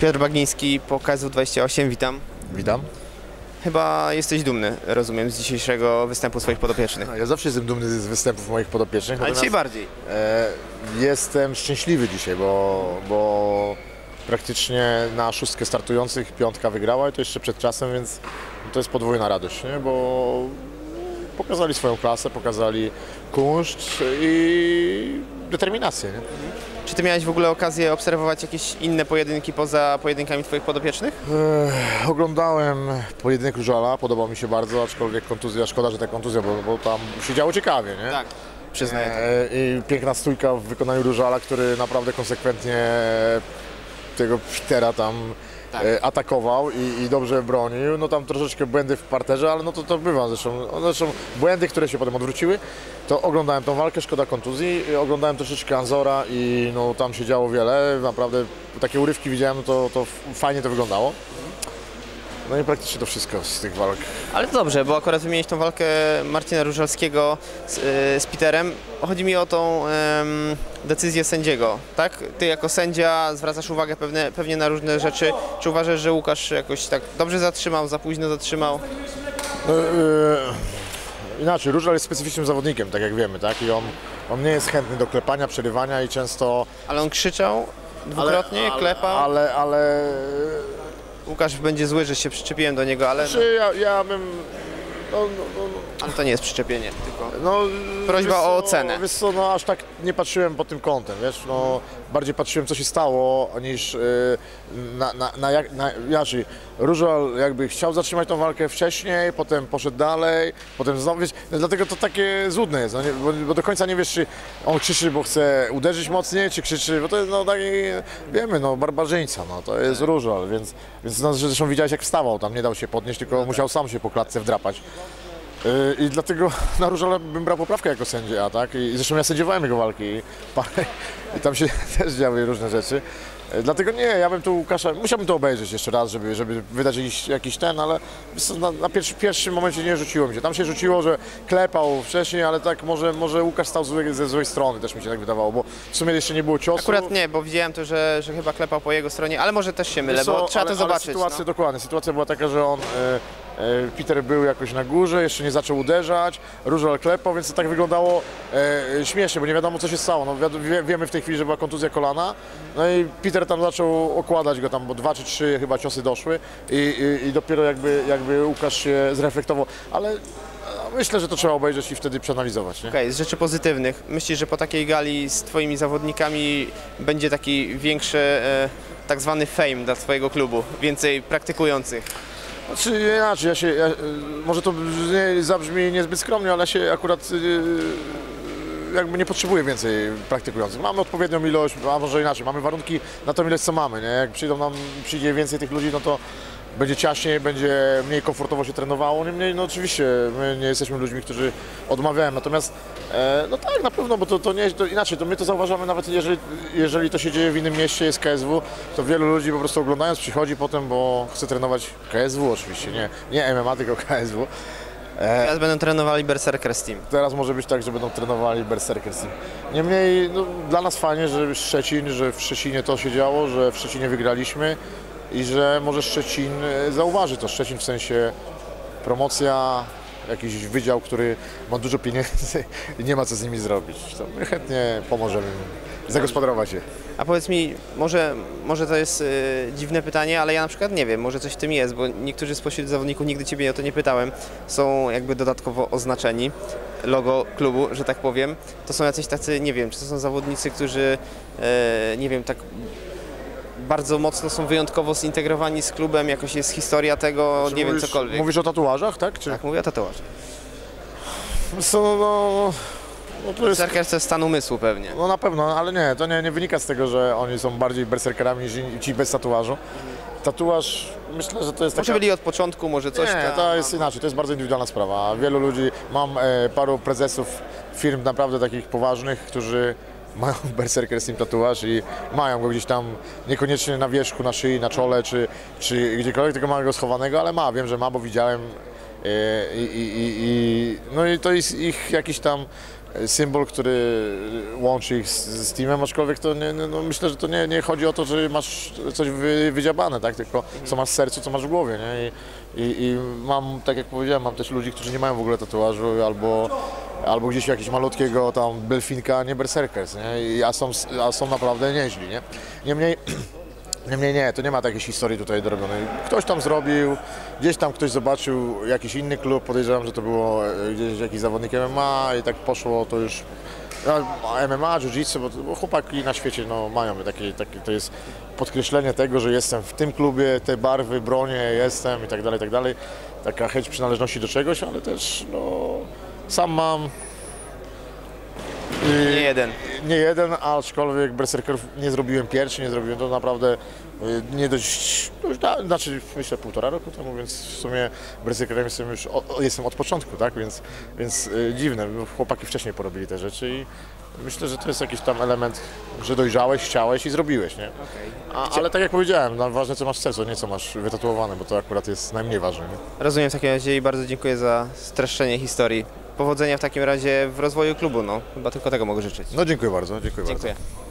Piotr Bagiński po KSW28, witam. Witam. Chyba jesteś dumny, rozumiem, z dzisiejszego występu swoich podopiecznych. No, ja zawsze jestem dumny z występów moich podopiecznych. Ale dzisiaj bardziej. e, jestem szczęśliwy dzisiaj, bo, bo praktycznie na szóstkę startujących piątka wygrała i to jeszcze przed czasem, więc to jest podwójna radość, nie? bo pokazali swoją klasę, pokazali kunszt i determinację. Nie? Czy ty miałeś w ogóle okazję obserwować jakieś inne pojedynki poza pojedynkami twoich podopiecznych? Oglądałem pojedynek Różala, podobał mi się bardzo, aczkolwiek kontuzja, szkoda, że ta kontuzja, bo, bo tam się działo ciekawie, nie? Tak, przyznaję. E, I piękna stójka w wykonaniu Różala, który naprawdę konsekwentnie tego Petera tam Tak. e, atakował i, i dobrze bronił. No tam troszeczkę błędy w parterze, ale no to, to bywa zresztą. No, Zresztą błędy, które się potem odwróciły. To oglądałem tą walkę, szkoda kontuzji. Oglądałem troszeczkę Anzora i no tam się działo wiele. Naprawdę takie urywki widziałem, no to, to fajnie to wyglądało. No i praktycznie to wszystko z tych walk. Ale to dobrze, bo akurat wymienić tą walkę Marcina Różalskiego z, y, z Peterem. Chodzi mi o tą decyzję sędziego, tak? Ty jako sędzia zwracasz uwagę pewne, pewnie na różne rzeczy. Czy uważasz, że Łukasz jakoś tak dobrze zatrzymał, za późno zatrzymał? No, yy, inaczej, Różal jest specyficznym zawodnikiem, tak jak wiemy, tak? I on, on nie jest chętny do klepania, przerywania i często... Ale on krzyczał dwukrotnie, ale, klepał. Ale, ale... Łukasz będzie zły, że się przyczepiłem do niego, ale, Czy ja, ja bym... No, no, no, ale to nie jest przyczepienie, tylko... no, Prośba wiesz o co, ocenę. Wiesz co, no aż tak nie patrzyłem pod tym kątem, wiesz, no bardziej patrzyłem co się stało niż yy, na, na, na, jak, na inaczej. Różal jakby chciał zatrzymać tą walkę wcześniej, potem poszedł dalej, potem znowu, wiesz, no, dlatego to takie złudne jest, no, nie, bo, bo do końca nie wiesz, czy on krzyczy, bo chce uderzyć mocniej, czy krzyczy, bo to jest no taki, wiemy, no barbarzyńca, no to jest Różal, więc, więc no, zresztą widziałeś jak wstawał, tam nie dał się podnieść, tylko musiał sam się po klatce wdrapać. Yy, I dlatego na Różala bym brał poprawkę jako sędzia, tak? I zresztą ja sędziowałem jego walki i, parę, i tam się też działy różne rzeczy. Yy, Dlatego nie, ja bym tu Łukasza, musiałbym to obejrzeć jeszcze raz, żeby, żeby wydać jakiś, jakiś ten, ale na, na pierwszy, pierwszym momencie nie rzuciło mi się. Tam się rzuciło, że klepał wcześniej, ale tak może, może Łukasz stał zły, ze złej strony, też mi się tak wydawało, bo w sumie jeszcze nie było ciosu. Akurat nie, bo widziałem to, że, że chyba klepał po jego stronie, ale może też się mylę, Wiesz bo trzeba ale, to zobaczyć. Ale sytuacja, no. dokładnie, sytuacja była taka, że on, e, Peter był jakoś na górze, jeszcze nie zaczął uderzać, Różal klepał, więc to tak wyglądało e, śmiesznie, bo nie wiadomo co się stało. No, wiemy w tej chwili, że była kontuzja kolana, no i Peter tam zaczął okładać go tam, bo dwa czy trzy chyba ciosy doszły i, i, i dopiero jakby, jakby Łukasz się zreflektował, ale e, myślę, że to trzeba obejrzeć i wtedy przeanalizować. Okej, z rzeczy pozytywnych. Myślisz, że po takiej gali z twoimi zawodnikami będzie taki większy e, tak zwany fame dla twojego klubu? Więcej praktykujących? Znaczy inaczej, ja się, ja, y, może to nie, zabrzmi niezbyt skromnie, ale się akurat y, jakby nie potrzebuję więcej praktykujących. Mamy odpowiednią ilość, a może inaczej, mamy warunki na tą ilość co mamy, nie? Jak przyjdą nam, przyjdzie więcej tych ludzi, no to będzie ciaśniej, będzie mniej komfortowo się trenowało, niemniej no oczywiście my nie jesteśmy ludźmi, którzy odmawiają, natomiast e, no tak na pewno, bo to, to nie to inaczej, to my to zauważamy nawet jeżeli, jeżeli to się dzieje w innym mieście, jest KSW, to wielu ludzi po prostu oglądając przychodzi potem, bo chce trenować KSW oczywiście, nie, nie MMA, tylko KSW. Teraz będą trenowali Berserker Team. Teraz może być tak, że będą trenowali Berserkers. Niemniej no, dla nas fajnie, że Szczecin, że w Szczecinie to się działo, że w Szczecinie wygraliśmy i że może Szczecin e, zauważy to. Szczecin w sensie promocja, jakiś wydział, który ma dużo pieniędzy i nie ma co z nimi zrobić. To my chętnie pomożemy zagospodarować je. A powiedz mi, może, może to jest e, dziwne pytanie, ale ja na przykład nie wiem, może coś w tym jest, bo niektórzy spośród zawodników, nigdy Ciebie o to nie pytałem, są jakby dodatkowo oznaczeni logo klubu, że tak powiem. To są jacyś tacy, nie wiem, czy to są zawodnicy, którzy, e, nie wiem, tak bardzo mocno są wyjątkowo zintegrowani z klubem, jakoś jest historia tego, nie wiem, mówisz, cokolwiek. Mówisz o tatuażach, tak? Czy... Tak, mówię o tatuażu. Co, no, no, no to jest Berserker to jest stan umysłu pewnie. No na pewno, ale nie, to nie, nie wynika z tego, że oni są bardziej berserkerami niż ci bez tatuażu. Tatuaż, myślę, że to jest Może taka... byli od początku, może coś Nie, tam. to jest inaczej, to jest bardzo indywidualna sprawa. Wielu ludzi, mam e, paru prezesów firm naprawdę takich poważnych, którzy mają berserker team tatuaż i mają go gdzieś tam, niekoniecznie na wierzchu, na szyi, na czole czy, czy gdziekolwiek, tylko mają go schowanego, ale ma, wiem, że ma, bo widziałem I, i, i, i, no i to jest ich jakiś tam symbol, który łączy ich z, z teamem, aczkolwiek to nie- no myślę, że to nie, nie chodzi o to, że masz coś wy, wydziabane, tak? tylko co masz w sercu, co masz w głowie. Nie? I, i, I mam, tak jak powiedziałem, mam też ludzi, którzy nie mają w ogóle tatuażu albo, albo gdzieś jakiegoś malutkiego tam belfinka, nie berserkers, nie? A, są, a są naprawdę nieźli. Nie? Niemniej Niemniej nie, to nie ma takiej historii tutaj dorobionej. Ktoś tam zrobił, gdzieś tam ktoś zobaczył jakiś inny klub, podejrzewam, że to było e, gdzieś jakiś zawodnik MMA i tak poszło to już MMA, jiu-jitsu, bo, chłopaki na świecie no, mają takie, takie, to jest podkreślenie tego, że jestem w tym klubie, te barwy, bronię, jestem i tak dalej, tak dalej. Taka chęć przynależności do czegoś, ale też no, sam mam Nie jeden. nie jeden, aczkolwiek berserkerów nie zrobiłem pierwszy, nie zrobiłem to naprawdę y, nie dość, już da, znaczy myślę półtora roku temu, więc w sumie berserkerem jestem już o, jestem od początku, tak, więc, więc y, dziwne, bo chłopaki wcześniej porobili te rzeczy i myślę, że to jest jakiś tam element, że dojrzałeś, chciałeś i zrobiłeś, nie? A, ale tak jak powiedziałem, no, ważne co masz w sercu, nie co masz wytatuowane, bo to akurat jest najmniej ważne, nie? Rozumiem w takim razie i bardzo dziękuję za streszczenie historii. Powodzenia w takim razie w rozwoju klubu, no. Chyba tylko tego mogę życzyć. No dziękuję bardzo, dziękuję bardzo. Dziękuję.